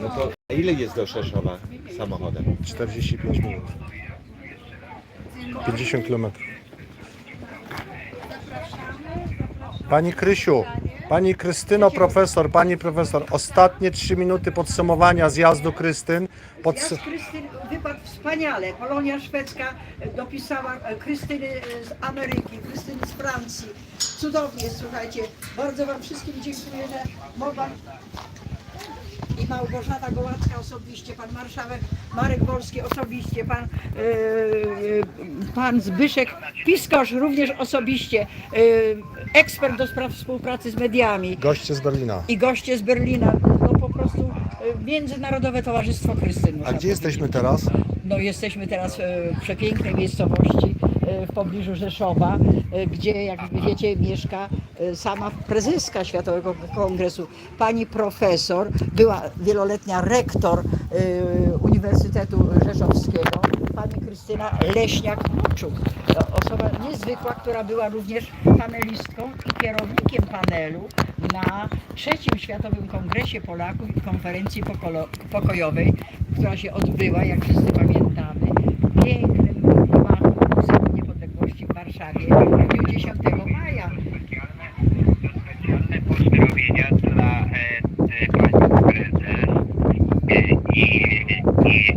No to ile jest do Szeszowa samochodem? 45 minut. 50 km. Pani Krysiu, Pani Krystyno profesor, Pani profesor, ostatnie 3 minuty podsumowania zjazdu Krystyn. Z Krystyn wypadł wspaniale. Polonia szwedzka dopisała e, Krystyny z Ameryki, Krystyny z Francji. Cudownie, słuchajcie. Bardzo Wam wszystkim dziękuję, że mogłam i Małgorzata Gołacka osobiście, pan marszałek Marek Wolski osobiście, pan, e, pan Zbyszek Piskosz również osobiście, e, ekspert do spraw współpracy z mediami Goście z Berlina. i goście z Berlina. No po prostu e, Międzynarodowe Towarzystwo Krystyn. A gdzie jesteśmy teraz? No jesteśmy teraz e, w przepięknej miejscowości w pobliżu Rzeszowa, gdzie jak wiecie mieszka sama prezeska Światowego Kongresu, pani profesor, była wieloletnia rektor Uniwersytetu Leśniak-Moczuk. To Osoba niezwykła, która była również panelistką i kierownikiem panelu na trzecim Światowym Kongresie Polaków i konferencji pokolo- pokojowej, która się odbyła, jak wszyscy pamiętamy, w pięknym gmachu Niepodległości w Warszawie w dniu 10 maja. Specjalne pozdrowienia dla e, e, pani prezes e, i, i,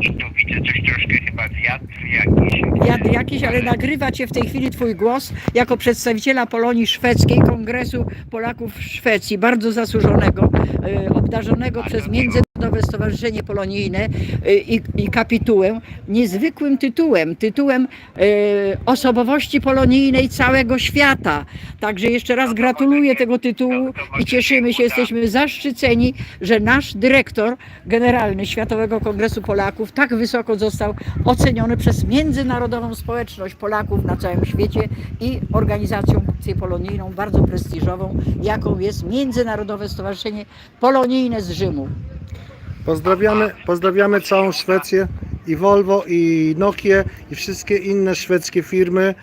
i tu widzę coś troszkę chyba jakiś. Wiatr jakiś, ale nagrywa Cię w tej chwili Twój głos jako przedstawiciela Polonii Szwedzkiej, Kongresu Polaków w Szwecji, bardzo zasłużonego, e, obdarzonego przez Międzynarodowe Stowarzyszenie Polonijne e, i, i kapitułę, niezwykłym tytułem, tytułem e, osobowości polonijnej całego świata. Także jeszcze raz gratuluję tego tytułu i cieszymy się, jesteśmy zaszczyceni, że nasz dyrektor generalny Światowego Kongresu Polaków tak wysoko został oceniony przez międzynarodową społeczność Polaków na całym świecie i organizacją polonijną bardzo prestiżową, jaką jest Międzynarodowe Stowarzyszenie Polonijne z Rzymu. Pozdrawiamy, pozdrawiamy całą Szwecję i Volvo, i Nokię, i wszystkie inne szwedzkie firmy.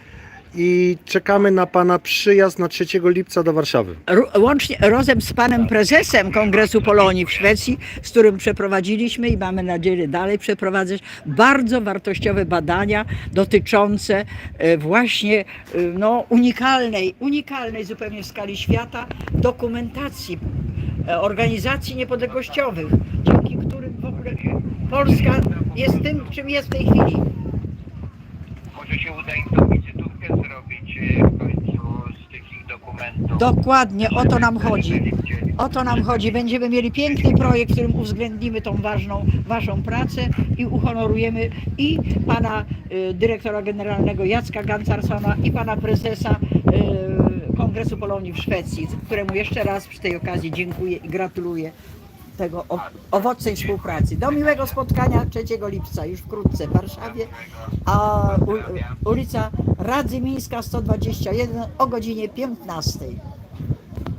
I czekamy na Pana przyjazd na 3 lipca do Warszawy. Łącznie razem z panem prezesem Kongresu Polonii w Szwecji, z którym przeprowadziliśmy i mamy nadzieję dalej przeprowadzać bardzo wartościowe badania dotyczące e, właśnie e, no, unikalnej, unikalnej zupełnie w skali świata dokumentacji e, organizacji niepodległościowych, dzięki którym w ogóle Polska jest tym, czym jest w tej chwili. Może się uda im tą wizytówkę zrobić e, w końcu z tych ich dokumentów. Dokładnie o to nam chodzi. O to nam chodzi. Będziemy mieli piękny projekt, w którym uwzględnimy tą ważną Waszą pracę i uhonorujemy i Pana y, dyrektora generalnego Jacka Gancarsona i Pana prezesa y, Kongresu Polonii w Szwecji, któremu jeszcze raz przy tej okazji dziękuję i gratuluję tego owocnej współpracy. Do miłego spotkania 3 lipca, już wkrótce w Warszawie, a ulica Radzymińska 121 o godzinie 15.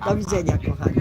Do widzenia, kochani.